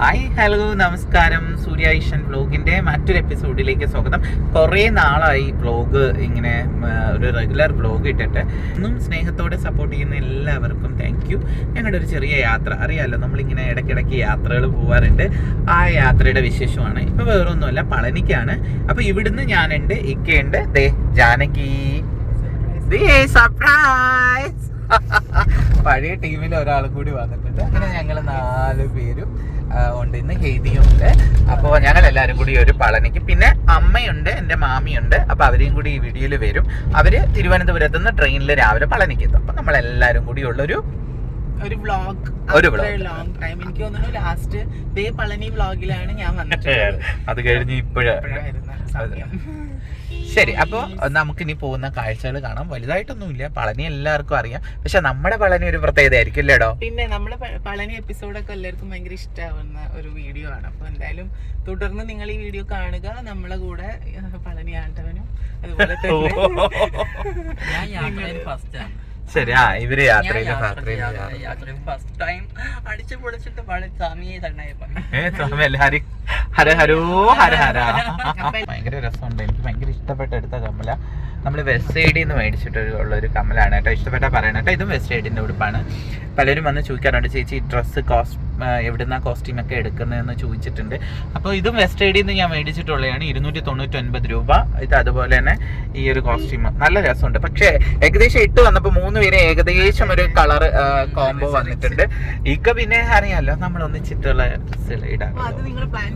Hi hello നമസ്കാരം. സൂര്യ ഈഷൻ വ്ലോഗിന്റെ മറ്റൊരു എപ്പിസോഡിലേക്ക് സ്വാഗതം. കുറേ നാളായി വ്ലോഗ് ഇങ്ങനെ ഒരു റെഗുലർ വ്ലോഗ് ഇട്ടിട്ട്. ഇന്നും സ്നേഹത്തോടെ സപ്പോർട്ട് ചെയ്യുന്ന എല്ലാവർക്കും താങ്ക് യു ഞങ്ങളുടെ ഒരു ചെറിയ യാത്ര. അറിയാമല്ലോ നമ്മളിങ്ങനെ ഇടയ്ക്കിടയ്ക്ക് യാത്രകൾ പോവാറുണ്ട്. ആ യാത്രയുടെ വിശേഷമാണ്. ഇപ്പൊ വേറൊന്നുമല്ല പളനിക്കാണ്. അപ്പോൾ ഇവിടുന്ന് ഞാനുണ്ട് ഇക്കയുണ്ട്. ദേ ജാനകി. സർപ്രൈസ് പഴയ ടീമിൽ ഒരാൾ കൂടി വന്നിട്ടുണ്ട്. അങ്ങനെ ഞങ്ങൾ നാല് പേരും ഉണ്ട് ഇന്ന് ഹെയ്തിയുണ്ട് അപ്പോൾ ഞങ്ങൾ എല്ലാവരും കൂടി ഒരു പളനിക്ക്. പിന്നെ അമ്മയുണ്ട് എന്റെ മാമിയുണ്ട്. അപ്പോൾ അവരെയും കൂടി ഈ വീഡിയോയിൽ വരും. അവർ തിരുവനന്തപുരത്ത് നിന്ന് ട്രെയിനിൽ രാവിലെ പളനിക്ക് എത്തും. അപ്പോൾ നമ്മൾ എല്ലാവരും കൂടി ഉള്ളൊരു ഒരു വ്ളോഗ് ഒരു. ലോങ് ടൈം എനിക്ക് തോന്നുന്നു ലാസ്റ്റ് ദേ പളനി വ്ളോഗിലാണ് ഞാൻ വന്നിട്ടുള്ളത്. അത് കഴിഞ്ഞ് ഇപ്പോഴ്. ഇപ്പോഴായിരുന്നു സമയം. ശരി അപ്പോൾ നമുക്കിനി പോകുന്ന കാഴ്ചകൾ കാണാം. വലുതായിട്ടൊന്നുമില്ല പളനി എല്ലാവർക്കും അറിയാം. പക്ഷെ നമ്മുടെ പളനി ഒരു പ്രത്യേകത ആയിരിക്കും അല്ലേടോ? പിന്നെ നമ്മുടെ പളനി എപ്പിസോഡൊക്കെ എല്ലാവർക്കും ഭയങ്കര ഇഷ്ടമാവുന്ന ഒരു വീഡിയോ ആണ്. അപ്പൊ എന്തായാലും തുടർന്ന് നിങ്ങൾ ഈ വീഡിയോ കാണുക. നമ്മളെ കൂടെ പളനി ആണ്ടവനും അതുപോലെ ഞാൻ തന്നെ ഫസ്റ്റ് ആണ്. ശരി ആ ഇവർ യാത്രയിൽ യാത്രയിൽ യാത്ര- ഫസ്റ്റ് ടൈം അടിച്ചു പൊളിച്ചിട്ട് വളരെ സ്വാമിയെ തന്നെ ഏ, സ്വാമി എല്ലാരും ഹര ഹരോ ഹര ഹര ഭയങ്കര രസമുണ്ട്. എനിക്ക് ഭയങ്കര ഇഷ്ടപ്പെട്ട എടുത്ത കമ്മല. നമ്മൾ വെസ്റ്റ് സൈഡിൽ നിന്ന് മേടിച്ചിട്ടുള്ള ഒരു കമലാണ് കേട്ടോ. ഇഷ്ടപ്പെട്ട പറയണം കേട്ടോ. ഇതും വെസ്റ്റ് സൈഡിന്റെ ഉടുപ്പാണ്. പലരും വന്ന് ചോദിക്കാറുണ്ട് ചേച്ചി ഡ്രസ്സ് കോസ്റ്റ് എവിടുന്ന കോസ്റ്റ്യൂം ഒക്കെ എടുക്കുന്നതെന്ന് ചോദിച്ചിട്ടുണ്ട്. അപ്പോൾ ഇതും വെസ്റ്റ് ഐഡിയിൽ നിന്ന് ഞാൻ മേടിച്ചിട്ടുള്ളതാണ് ഇരുന്നൂറ്റി തൊണ്ണൂറ്റി ഒൻപത് രൂപ. ഇത് അതുപോലെ തന്നെ ഈ ഒരു കോസ്റ്റ്യൂം നല്ല രസമുണ്ട്. പക്ഷേ ഏകദേശം ഇട്ട് വന്നപ്പോൾ മൂന്ന് പേര് ഏകദേശം ഒരു കളർ കോംബോ വന്നിട്ടുണ്ട്. ഇക്ക പിന്നെ അറിയാലോ നമ്മൾ ഒന്നിച്ചിട്ടുള്ള ഡ്രസ്സ് നിങ്ങൾ പ്ലാൻ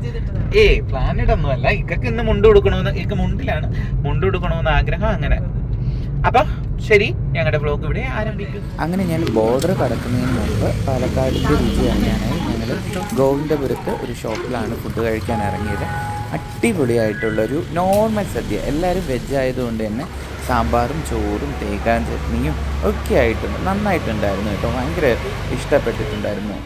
ഇടൊന്നുമല്ല. ഒന്നുമല്ല ഇക്കക്ക് ഇന്ന് മുണ്ട് കൊടുക്കണമെന്ന് ഇക്ക മുണ്ടിലാണ്. മുണ്ട് കൊടുക്കണമെന്ന് ആഗ്രഹം അങ്ങനെ. അപ്പൊ ശരി ഞങ്ങളുടെ വ്ലോഗ് ഇവിടെ ആരംഭിക്കും. അങ്ങനെ ഞാൻ ബോർഡർ കടക്കുന്നതിന് മുമ്പ് പാലക്കാടിന്റെ രുചി അറിയാനായി ഞങ്ങൾ ഗോവിന്ദപുരത്ത് ഒരു ഷോപ്പിലാണ് ഫുഡ് കഴിക്കാൻ ഇറങ്ങിയത്. അടിപൊളിയായിട്ടുള്ളൊരു നോർമൽ സദ്യ. എല്ലാവരും വെജ് ആയതുകൊണ്ട് തന്നെ സാമ്പാറും ചോറും തേക്കാൻ ചട്നിയും ഒക്കെ ആയിട്ടുണ്ട്. നന്നായിട്ടുണ്ടായിരുന്നു കേട്ടോ. ഭയങ്കര ഇഷ്ടപ്പെട്ടിട്ടുണ്ടായിരുന്നു.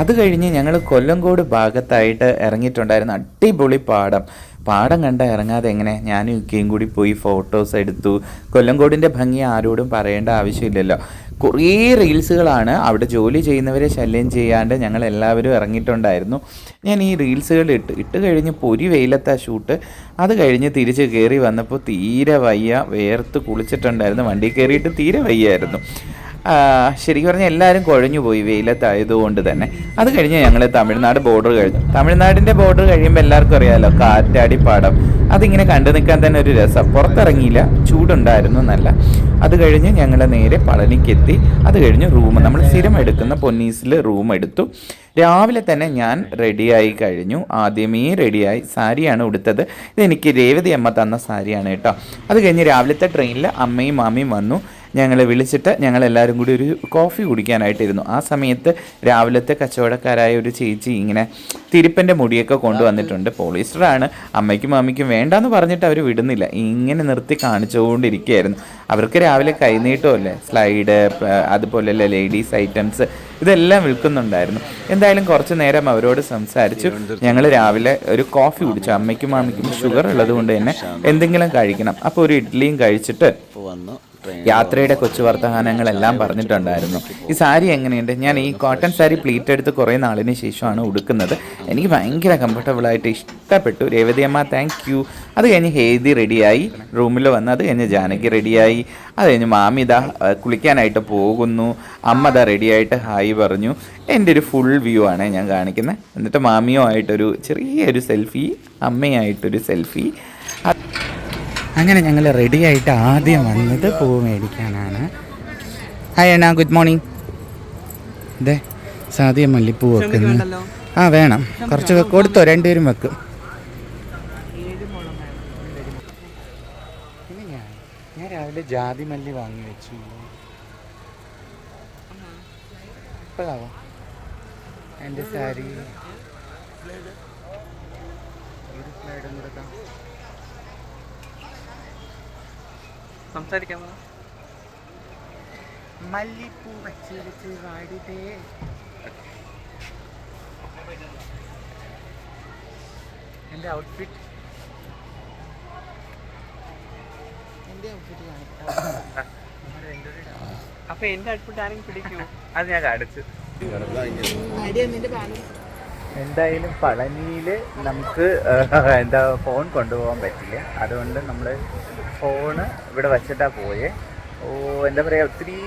അത് കഴിഞ്ഞ് ഞങ്ങൾ കൊല്ലങ്കോട് ഭാഗത്തായിട്ട് ഇറങ്ങിയിട്ടുണ്ടായിരുന്ന അടിപൊളി പാടം. പാടം കണ്ട ഇറങ്ങാതെ എങ്ങനെ ഞാനും ഇക്കയും കൂടി പോയി ഫോട്ടോസ് എടുത്തു. കൊല്ലംകോടിന്റെ ഭംഗി ആരോടും പറയേണ്ട ആവശ്യമില്ലല്ലോ. കുറേ റീൽസുകളാണ് അവിടെ ജോലി ചെയ്യുന്നവരെ ശല്യം ചെയ്യാണ്ട് ഞങ്ങൾ എല്ലാവരും ഇറങ്ങിയിട്ടുണ്ടായിരുന്നു. ഞാൻ ഈ റീൽസുകൾ ഇട്ട് ഇട്ട് കഴിഞ്ഞ് പൊരി വെയിലത്താ ഷൂട്ട് അത് കഴിഞ്ഞ് തിരിച്ച് കയറി വന്നപ്പോൾ തീരെ വയ്യ വേർത്ത് കുളിച്ചിട്ടുണ്ടായിരുന്നു. വണ്ടി കയറിയിട്ട് തീരെ വയ്യായിരുന്നു. ശരിക്കും പറഞ്ഞാൽ എല്ലാവരും കുഴഞ്ഞു പോയി വെയിലത്തായതുകൊണ്ട് തന്നെ. അത് കഴിഞ്ഞ് ഞങ്ങൾ തമിഴ്നാട് ബോർഡർ കഴിഞ്ഞു. തമിഴ്നാടിന്റെ ബോർഡർ കഴിയുമ്പോൾ എല്ലാവർക്കും അറിയാമല്ലോ കാറ്റാടി പാടം. അതിങ്ങനെ കണ്ടു നിൽക്കാൻ തന്നെ ഒരു രസം. പുറത്തിറങ്ങിയില്ല ചൂടുണ്ടായിരുന്നു നല്ല. അത് കഴിഞ്ഞ് ഞങ്ങൾ നേരെ പളനിക്കെത്തി. അത് കഴിഞ്ഞ് റൂം നമ്മൾ സ്ഥിരം എടുക്കുന്ന പൊന്നീസിൽ റൂം എടുത്തു. രാവിലെ തന്നെ ഞാൻ റെഡിയായി കഴിഞ്ഞു. ആദ്യമേ റെഡിയായി സാരിയാണ് ഉടുത്തത്. ഇതെനിക്ക് രേവതി അമ്മ തന്ന സാരിയാണ് കേട്ടോ. അത് കഴിഞ്ഞ് രാവിലത്തെ ട്രെയിനിൽ അമ്മയും മാമിയും വന്നു. ഞങ്ങളെ വിളിച്ചിട്ട് ഞങ്ങൾ എല്ലാവരും കൂടി ഒരു കോഫി കുടിക്കാനായിട്ടിരുന്നു. ആ സമയത്ത് രാവിലത്തെ കച്ചവടക്കാരായ ഒരു ചേച്ചി ഇങ്ങനെ തിരുപ്പന്റെ മുടിയൊക്കെ കൊണ്ടുവന്നിട്ടുണ്ട്. പോളിസ്റ്ററാണ്. അമ്മയ്ക്കും അമ്മയ്ക്കും വേണ്ടാന്ന് പറഞ്ഞിട്ട് അവർ വിടുന്നില്ല. ഇങ്ങനെ നിർത്തി കാണിച്ചുകൊണ്ടിരിക്കുകയായിരുന്നു. അവർക്ക് രാവിലെ കൈനീട്ടമല്ലേ? സ്ലൈഡ് അതുപോലെയുള്ള ലേഡീസ് ഐറ്റംസ്? ഇതെല്ലാം വിൽക്കുന്നുണ്ടായിരുന്നു. എന്തായാലും കുറച്ച് നേരം അവരോട് സംസാരിച്ചു. ഞങ്ങൾ രാവിലെ ഒരു കോഫി കുടിച്ചു. അമ്മയ്ക്കും അമ്മയ്ക്കും ഷുഗർ ഉള്ളത് കൊണ്ട് തന്നെ എന്തെങ്കിലും കഴിക്കണം. അപ്പോൾ ഒരു ഇഡ്ഡലിയും കഴിച്ചിട്ട് യാത്രയുടെ കൊച്ചു വർത്തമാനങ്ങളെല്ലാം പറഞ്ഞിട്ടുണ്ടായിരുന്നു. ഈ സാരി എങ്ങനെയുണ്ട്? ഞാൻ ഈ കോട്ടൺ സാരി പ്ലീറ്റ് എടുത്ത് കുറേ നാളിന് ശേഷമാണ് ഉടുക്കുന്നത്. എനിക്ക് ഭയങ്കര കംഫർട്ടബിൾ ആയിട്ട് ഇഷ്ടപ്പെട്ടു. രേവതിയമ്മ താങ്ക് യു അത് കഴിഞ്ഞ് ഹേദി റെഡിയായി. റൂമിൽ വന്ന് അത് കഴിഞ്ഞ് ജാനകി റെഡിയായി. അത് കഴിഞ്ഞ് മാമി ഇതാ കുളിക്കാനായിട്ട് പോകുന്നു. അമ്മ ഇതാ റെഡിയായിട്ട് ഹായ് പറഞ്ഞു. എന്റെ ഒരു ഫുൾ വ്യൂ ആണ് ഞാൻ കാണിക്കുന്നത്. എന്നിട്ട് മാമിയോ ആയിട്ടൊരു ചെറിയൊരു സെൽഫി അമ്മയായിട്ടൊരു സെൽഫി അങ്ങനെ ഞങ്ങൾ റെഡി ആയിട്ട് ആദ്യം വന്നത് പൂ മേടിക്കാനാണ്. ഹായ് അണ്ണാ. ഗുഡ് മോർണിംഗ് ഇതേ സാധ്യ മല്ലിപ്പൂ വെക്കുന്നു ആ വേണം. കുറച്ച് കൊടുത്തോ രണ്ടുപേരും വെക്കും. ഞാൻ രാവിലെ ജാതി മല്ലി വാങ്ങി വെച്ചു ഇപ്പോഴാവോ എന്റെ സാരി. ഒരു സ്ലൈഡും കൂടെ സംസാരിക്കാം മല്ലിപ്പൂ വച്ചിരിച്ച് വെച്ച് വാടിതേ. എന്റെ ഔട്ട്ഫിറ്റ് എന്റെ ഔട്ട്ഫിറ്റ് കാണിക്കാം. അപ്പൊ എന്റെ ഔട്ട്ഫിറ്റ് ആരെങ്കിലും പിടിക്കൂ? അത് ഞാൻ കാണിച്ചു. അടിയാ നിന്റെ balance എന്തായാലും പളനിയിൽ നമുക്ക് എന്താ ഫോൺ കൊണ്ടുപോകാൻ പറ്റില്ല. അതുകൊണ്ട് നമ്മൾ ഫോണ് ഇവിടെ വച്ചിട്ടാ പോയേ. ഓ എന്താ പറയുക ഒത്തിരി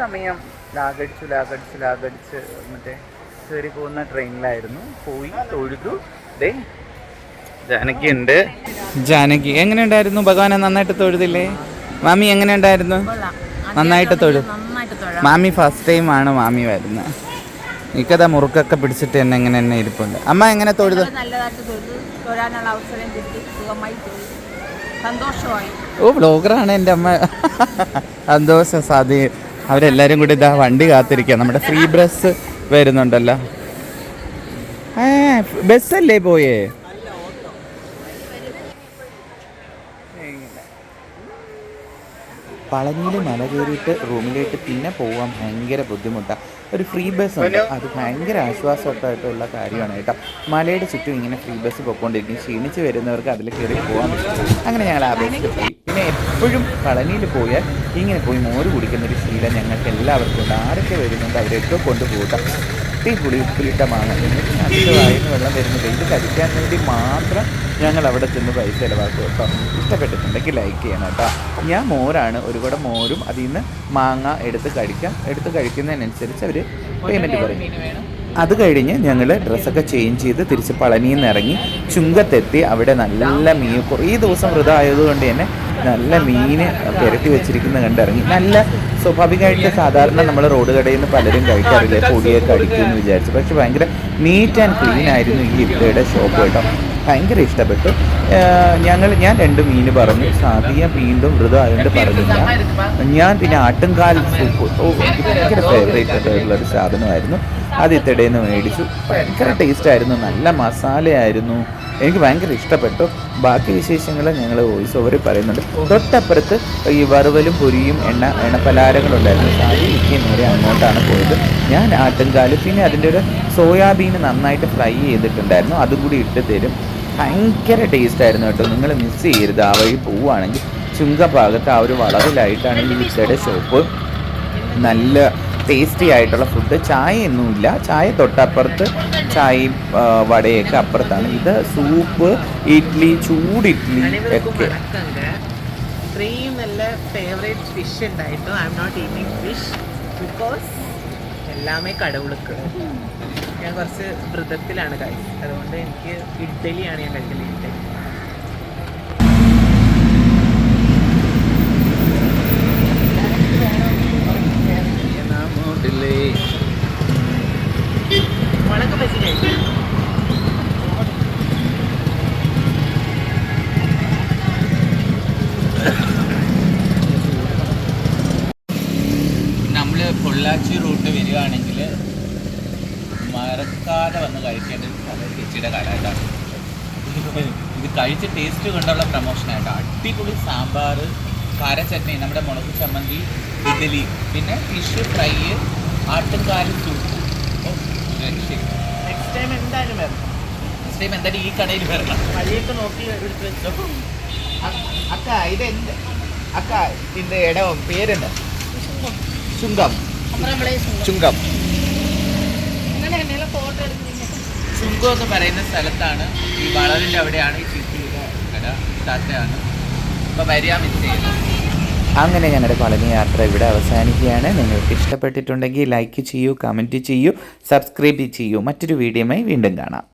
സമയം ലാഗടിച്ചു ലാഗടിച്ചു ലാഗടിച്ച് മറ്റേ കയറി പോകുന്ന ട്രെയിനിലായിരുന്നു പോയി തൊഴുതു. ദേ ജാനകി ഉണ്ട്. ജാനകി എങ്ങനെ ഉണ്ടായിരുന്നു ഭഗവാനെ നന്നായിട്ട് തൊഴുതില്ലേ? മാമി എങ്ങനെ ഉണ്ടായിരുന്നു നന്നായിട്ട് തൊഴു. മാമി ഫസ്റ്റ് ടൈം ആണ് മാമി വരുന്നത്. എനിക്കതാ മുറുക്കൊക്കെ പിടിച്ചിട്ട് എന്നെ എങ്ങനെ എന്നെ ഇരിപ്പുണ്ട്. അമ്മ എങ്ങനെ തൊഴുത്? ഓ ബ്ലോഗറാണ് എന്റെ അമ്മ. സന്തോഷം സാധി അവരെല്ലാരും കൂടി ഇതാ വണ്ടി കാത്തിരിക്കുക നമ്മുടെ ഫ്രീ ബസ് വരുന്നുണ്ടല്ലോ. ഏ ബസ്സല്ലേ പോയേ? പളനിയിൽ മല കയറിയിട്ട് റൂമിലേക്ക് പിന്നെ പോകാൻ ഭയങ്കര ബുദ്ധിമുട്ടാണ് ഒരു ഫ്രീ ബസ് ഉണ്ട്. അത് ഭയങ്കര ആശ്വാസമായിട്ടുള്ള കാര്യമാണ് കേട്ടോ. മലയുടെ ചുറ്റും ഇങ്ങനെ ഫ്രീ ബസ് പോയിക്കൊണ്ടിരിക്കും. ക്ഷീണിച്ച് വരുന്നവർക്ക് അതിൽ കയറി പോകാൻ പറ്റും. അങ്ങനെ ഞങ്ങൾ ആ ബസ്സിൽ പോയി. പിന്നെ എപ്പോഴും പളനിയിൽ പോയാൽ ഇങ്ങനെ പോയി മോര് കുടിക്കുന്ന ഒരു ശീലം ഞങ്ങൾക്ക് എല്ലാവർക്കും ഉണ്ട്. ആരൊക്കെ വരുന്നുണ്ട് അവരൊക്കെ കൊണ്ടുപോകട്ടെ ഈ പുളി മാങ്ങ എന്നിട്ട് വായുന്ന വെള്ളം വരുന്നത് ഇത് കഴിക്കാൻ വേണ്ടി മാത്രം ഞങ്ങൾ അവിടെ ചെന്ന് പൈസ ചിലവാക്കും കേട്ടോ. ഇഷ്ടപ്പെട്ടിട്ടുണ്ടെങ്കിൽ ലൈക്ക് ചെയ്യണം കേട്ടോ. ഞാൻ മോരാണ്. ഒരു കൂടെ മോരും അതിൽ നിന്ന് മാങ്ങ എടുത്ത് കഴിക്കാം എടുത്ത് കഴിക്കുന്നതിനനുസരിച്ച് അവർ പേയ്മെന്റ് പറയും. അത് കഴിഞ്ഞ് ഞങ്ങൾ ഡ്രസ്സൊക്കെ ചേഞ്ച് ചെയ്ത് തിരിച്ച് പളനിയിൽ നിന്ന് ഇറങ്ങി ചുങ്കത്തെത്തി. അവിടെ നല്ല മീൻ കുറേ ദിവസം ആയതുകൊണ്ട് തന്നെ നല്ല മീന് പുരട്ടി വെച്ചിരിക്കുന്ന കണ്ടിറങ്ങി. നല്ല സ്വാഭാവികമായിട്ട് സാധാരണ നമ്മൾ റോഡ് കടയിൽ നിന്ന് പലരും കഴിക്കാറില്ല? പൊടിയൊക്കെ അടിക്കുമെന്ന് വിചാരിച്ചു. പക്ഷെ ഭയങ്കര നീറ്റ് ആൻഡ് ക്ലീൻ ആയിരുന്നു ഈ ഇവിടെ ഷോപ്പ് കേട്ടോ. ഭയങ്കര ഇഷ്ടപ്പെട്ടു. ഞങ്ങൾ ഞാൻ രണ്ട് മീന് പറഞ്ഞു. സാധിയ വീണ്ടും വൃതം ആയതുകൊണ്ട് പറഞ്ഞില്ല. ഞാൻ പിന്നെ ആട്ടുംകാൽ സൂപ്പ് ഭയങ്കര ഫേവറേറ്റ് ആയിട്ടുള്ള ഒരു സാധനമായിരുന്നു. അത് ഇത്തടയിൽ നിന്ന് മേടിച്ചു. ഭയങ്കര ടേസ്റ്റ് ആയിരുന്നു. നല്ല മസാലയായിരുന്നു. എനിക്ക് ഭയങ്കര ഇഷ്ടപ്പെട്ടു. ബാക്കി വിശേഷങ്ങൾ ഞങ്ങൾ വോയിസ് ഓവർ പറയുന്നുണ്ട്. തൊട്ടപ്പുറത്ത് ഈ വറുവലും പൊരിയും എണ്ണ എണ്ണപ്പലാരങ്ങളുണ്ടായിരുന്നു സാരി എനിക്ക് നേരെ അങ്ങോട്ടാണ് പോയത്. ഞാൻ ആട്ടുംകാൽ പിന്നെ അതിന്റെ ഒരു സോയാബീൻ നന്നായിട്ട് ഫ്രൈ ചെയ്തിട്ടുണ്ടായിരുന്നു. അതും കൂടി ഇട്ട് തരും. ഭയങ്കര ടേസ്റ്റ് ആയിരുന്നു കേട്ടോ. നിങ്ങൾ മിസ് ചെയ്യരുത്. ആ വഴി പോവുകയാണെങ്കിൽ ചുങ്ക ഭാഗത്ത് ആ ഒരു വളവിലായിട്ടാണ് ഈ മിക്സയുടെ ഷോപ്പ് നല്ല ടേസ്റ്റി ആയിട്ടുള്ള ഫുഡ് ചായയൊന്നുമില്ല ചായ തൊട്ടപ്പുറത്ത് ചായയും ആ, വടയൊക്കെ അപ്പുറത്താണ്. ഇത് സൂപ്പ് ഇഡ്ഡലി ചൂട് ഇഡ്ഡലി ഒക്കെ. ഇത്രയും നല്ല ഫേവറേറ്റ് ഫിഷ് ഉണ്ടായിട്ടും I am not eating fish because എല്ലാമേ കടവുളുക്ക്. ഞാൻ കുറച്ച് വ്രതത്തിലാണ് കഴിച്ചത്. അതുകൊണ്ട് എനിക്ക് ഇഡ്ഡലിയാണ് ഞാൻ കഴിക്കുന്നത് ഇഡ്ഡലി മുളക് ബജി കഴിക്കും നമ്മൾ പൊള്ളാച്ചി റൂട്ട് വരികയാണെങ്കിൽ മറക്കാതെ വന്ന് കഴിക്കേണ്ട ഒരു കട ചേച്ചിയുടെ കലായിട്ടാണ്. ഇത് കഴിച്ച് ടേസ്റ്റ് കൊണ്ടുള്ള പ്രമോഷനായിട്ട് അടിപൊളി സാമ്പാർ കാരച്ചട്നി നമ്മുടെ മുളക് ചമ്മന്തി ഇഡലി പിന്നെ ഫിഷ് ഫ്രൈ ആട്ടുംകാൽ സൂപ്പ് നെക്സ്റ്റ് ടൈം എന്തായാലും വരണം. നെക്സ്റ്റ് ടൈം എന്തായാലും ഈ കടയിൽ വരണം. വഴിയൊക്കെ നോക്കി എടുത്ത് വെച്ചോ. അക്ക ഇത് എന്ത് അക്ക ഇതിന്റെ ഇടവും പേരുണ്ട് ചുങ്കം ചുങ്കം. ചുങ്കം എന്ന് പറയുന്ന സ്ഥലത്താണ് ഈ വളവിന്റെ അവിടെയാണ് ഈ ചിത്തിയുടെ കട താത്തയാണ് അപ്പൊ വരിക മിസ് ചെയ്യുന്നത്. അങ്ങനെ ഞങ്ങളുടെ പളനി യാത്ര ഇവിടെ അവസാനിക്കുകയാണ്. നിങ്ങൾക്ക് ഇഷ്ടപ്പെട്ടിട്ടുണ്ടെങ്കിൽ ലൈക്ക് ചെയ്യൂ കമന്റ് ചെയ്യൂ സബ്സ്ക്രൈബ് ചെയ്യൂ. മറ്റൊരു വീഡിയോയുമായി വീണ്ടും കാണാം.